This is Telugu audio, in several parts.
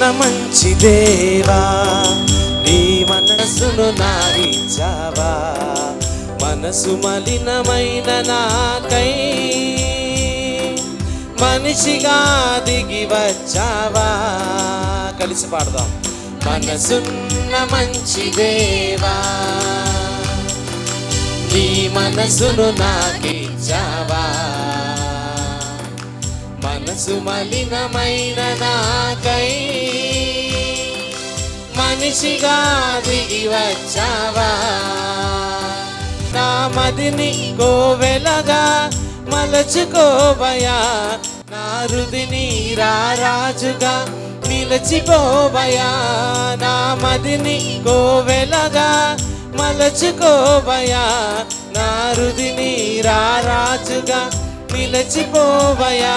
మంచి దేవా నీ మనసును నారించావా మనసు మలినమైన నాకై మనిషిగా దిగి వచ్చావా? కలిసి పాడదాం. మనసున్న మంచి దేవా నీ మనసును నాకిచ్చావా? మనసు మలినమైన నాకై మనిషిగా దిగి వచ్చావా? నా మదిని కోవెలగా మలచుకోబయా నా రుదిని రారాజుగా నిలచిపోబయా నా మదిని కోవెలగా మలచుకోబయా నా రుదిని రారాజుగా నిలచిపోబయా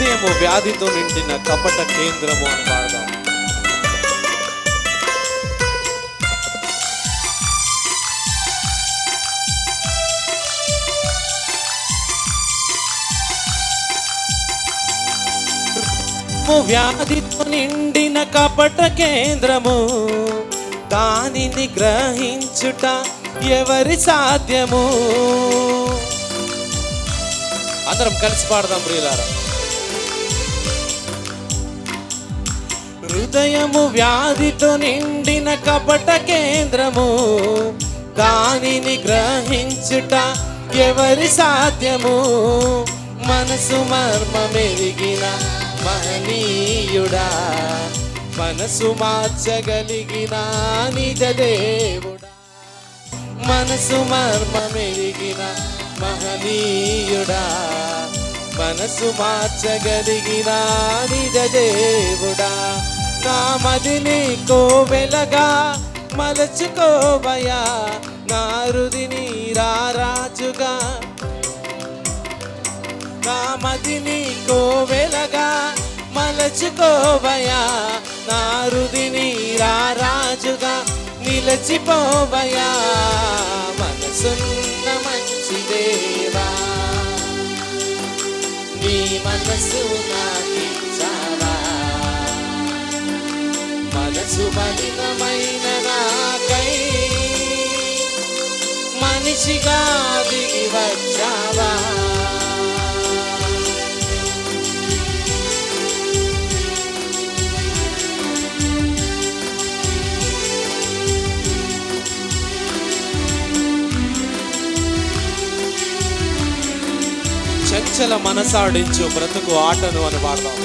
హృదయము వ్యాధితో నిండిన కపట కేంద్రము అని పాడదాం. వ్యాధితో నిండిన కపట కేంద్రము దానిని గ్రహించుట ఎవరి సాధ్యము? అందరం కలిసి పాడదాం ప్రియులారా. హృదయము వ్యాధితో నిండిన కపట కేంద్రము. దానిని గ్రహించుట ఎవరి సాధ్యము? మనసు మర్మమెరిగిన మహనీయుడా. మనసు మార్చగలిగిన నిజ దేవుడా. మనసు మర్మమెరిగిన మహనీయుడా. మనసు మార్చగలిగిన నిజ దేవుడా. నా మదిని కోవెలగా మలచుకోవయా నా రుదిని రారాజుగా నా మదిని కోవెలగా మలచుకోవయా నా రుదిని రారాజుగా నిలచిపోవయా మనసున్న మంచి దేవా. నీ మనసు నాకి మనసు నాకై మనిషిగా దిగి వచ్చావా? చంచల మనసాడించు బ్రతుకు ఆటను అని పాడదాం.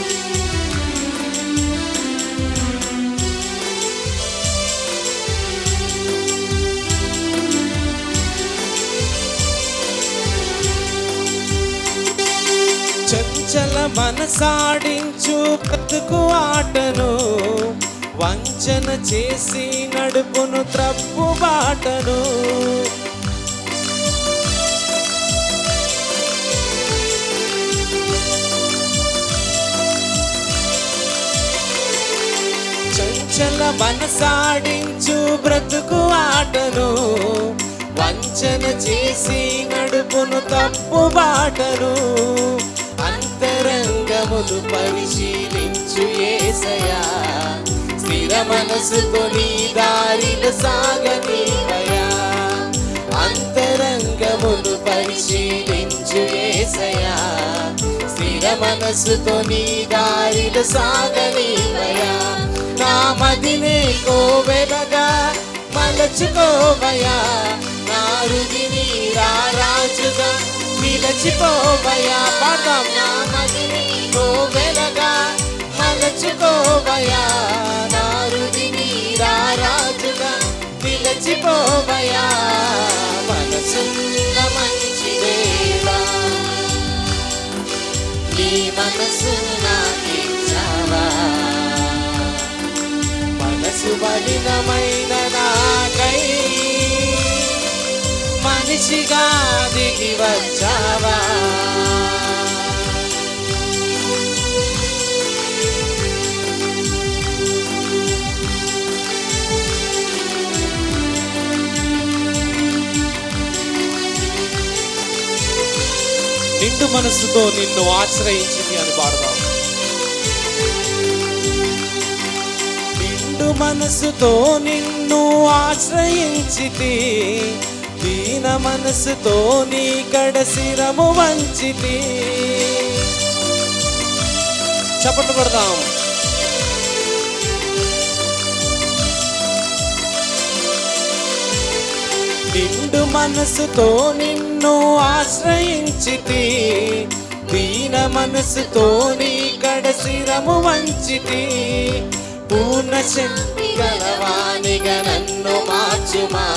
చంచల మనసాడించు బ్రతుకు ఆటను వంచన చేసి నడుపును త్రప్పు బాటను. చంచల మనసాడించు బ్రతుకు ఆటను వంచన చేసి నడుపును తప్పు బాటను. అంతరంగములు పరిశీలించు ఏసయా స్థిర మనసుతో నీ దారిన సాగనీవయా అంతరంగములు పరిశీలించు ఏసయా స్థిర మనసుతో నీ దారిన సాగనీవయా నా మదినే కోవెనగా మలచుకోవయా నా రుదిని రారాజుగా నిలచిపోవయా పాదం నా మదిని కోవెలగా మలచుకోవయా రారాజుగా నిలచిపోవయా మనసున్న మంచి దేవా. నీ మనసు బలినమైన నాకై. మనిషిగా దిగి వచ్చా. నిండు మనసుతో నిన్ను ఆశ్రయించింది అని పాడదాం. నిండు మనసుతో నిన్ను ఆశ్రయించితి దీన మనసుతో నీ కడసిరము వంచితి. చప్పట్లు పడదాం. నిండు మనసుతో నిన్ను ఆశ్రయించితి. దీన మనసుతో నీ కడసిరము వంచితి. పూర్ణ శక్తి గలవానిగా నన్ను మార్చుమా.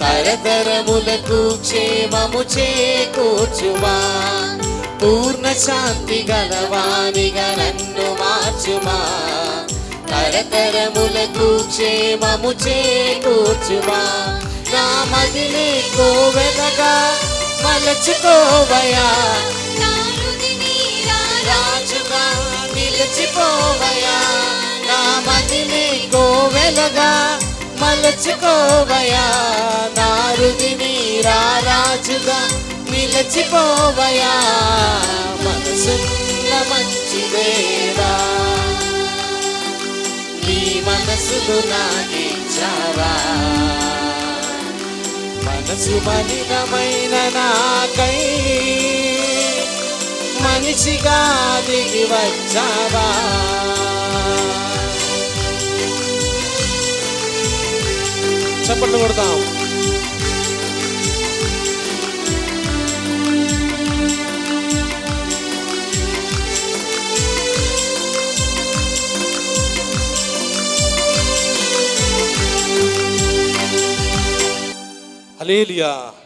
తరతరములకు క్షేమము చేకూర్చుమా. పూర్ణ శాంతి గలవానిగా నన్ను మార్చుమా. తరతరములకు క్షేమము చేకూర్చుమా. నా మదిలే కోవెలగా మలచుకోవయా రాజుగా నిలిచిపోవయా? నా మదిని కోవెలగా మలచుకోవయా నా రుదిని రాజుగా నిలిచిపోవయా? మనసున్న మంచి దేవా నీ మనసును నాకించావా మనసు మలినమైన నాకై మనిషిగా దిగి వచ్చావా? చప్పట్లు కొడతాం. Aleluia.